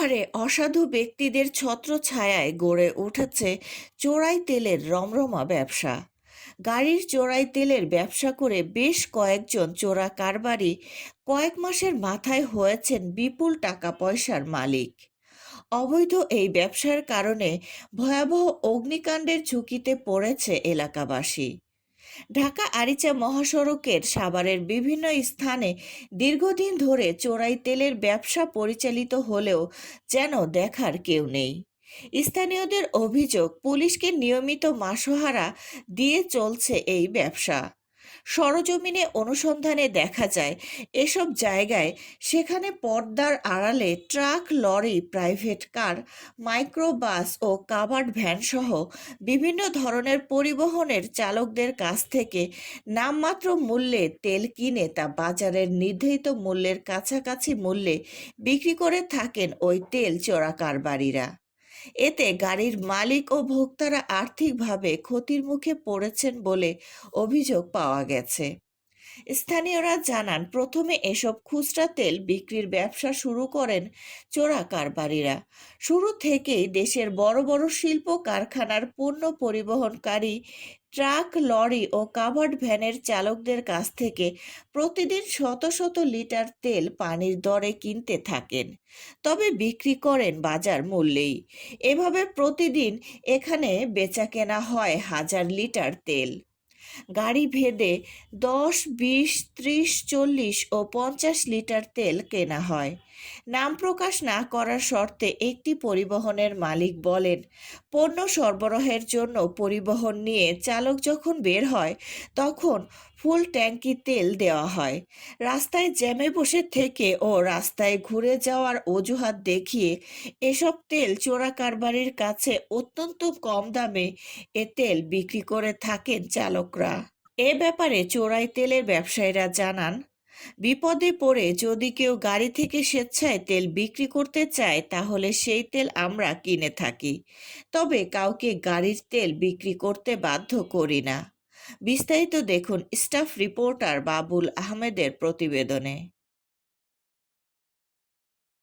সাভারে অসাধু ব্যক্তিদের ছত্রছায়ায় গড়ে উঠেছে চোরাই তেলের রমরমা ব্যবসা। গাড়ির চোরাই তেলের ব্যবসা করে বেশ কয়েকজন চোরা কারবারি কয়েক মাসের মাথায় হয়েছেন বিপুল টাকা পয়সার মালিক। অবৈধ এই ব্যবসার কারণে ভয়াবহ অগ্নিকাণ্ডের ঝুঁকিতে পড়েছে এলাকাবাসী। ঢাকা আরিচা মহাসড়কের সাভারের বিভিন্ন স্থানে দীর্ঘদিন ধরে চোরাই তেলের ব্যবসা পরিচালিত হলেও যেন দেখার কেউ নেই। স্থানীয়দের অভিযোগ, পুলিশকে নিয়মিত মাসোহারা দিয়ে চলছে এই ব্যবসা। সরজমিনে অনুসন্ধানে দেখা যায়, এসব জায়গায় সেখানে পর্দার আড়ালে truck, lorry, private car, microbus ও কাভার্ড ভ্যান সহ বিভিন্ন ধরনের পরিবহনের চালকদের কাছ থেকে নামমাত্র মূল্যে তেল কিনে তা বাজারের নির্ধারিত মূল্যের কাছাকাছি মূল্যে বিক্রি করে থাকেন ওই তেল চোরা কারবারিরা এতে গাড়ির মালিক ও ভোক্তারা আর্থিকভাবে ক্ষতির মুখে পড়েছেন বলে অভিযোগ পাওয়া গেছে। স্থানীয়রা জানান, প্রথমে এসব খুচরা তেল বিক্রির ব্যবসা শুরু করেন চোরা কারবারিরা। শুরু থেকেই দেশের বড় বড় শিল্প কারখানার পণ্য পরিবহনকারী, ট্রাক, লরি ও কাভার্ড ভ্যানের চালকদের কাছ থেকে প্রতিদিন শত শত লিটার তেল পানির দরে কিনতে থাকেন। তবে বিক্রি করেন বাজার মূল্যেই। এভাবে প্রতিদিন এখানে বেচাকেনা হয় হাজার লিটার তেল। গাড়ি ভেদে দশ বিশ ত্রিশ চল্লিশ ও পঞ্চাশ লিটার তেল কেনা হয়। নাম প্রকাশ না করার শর্তে একটি পরিবহনের মালিক বলেন, পণ্য সরবরাহের জন্য পরিবহন নিয়ে চালক যখন বের হয়, তখন ফুল ট্যাঙ্কি তেল দেওয়া হয়। রাস্তায় জ্যামে বসে থেকে ও রাস্তায় ঘুরে যাওয়ার অজুহাত দেখিয়ে এসব তেল চোরা কারবারির কাছে অত্যন্ত কম দামে এ তেল বিক্রি করে থাকেন চালকরা। এ ব্যাপারে চোরাই তেলের ব্যবসায়ীরা জানান বিপদে পড়ে যদি কেউ গাড়ি থেকে স্বেচ্ছায় তেল বিক্রি করতে চায়, তাহলে সেই তেল আমরা কিনে থাকি। তবে কাউকে গাড়ির তেল বিক্রি করতে বাধ্য করি না। বিস্তারিত দেখুন স্টাফ রিপোর্টার বাবুল আহমেদের প্রতিবেদনে।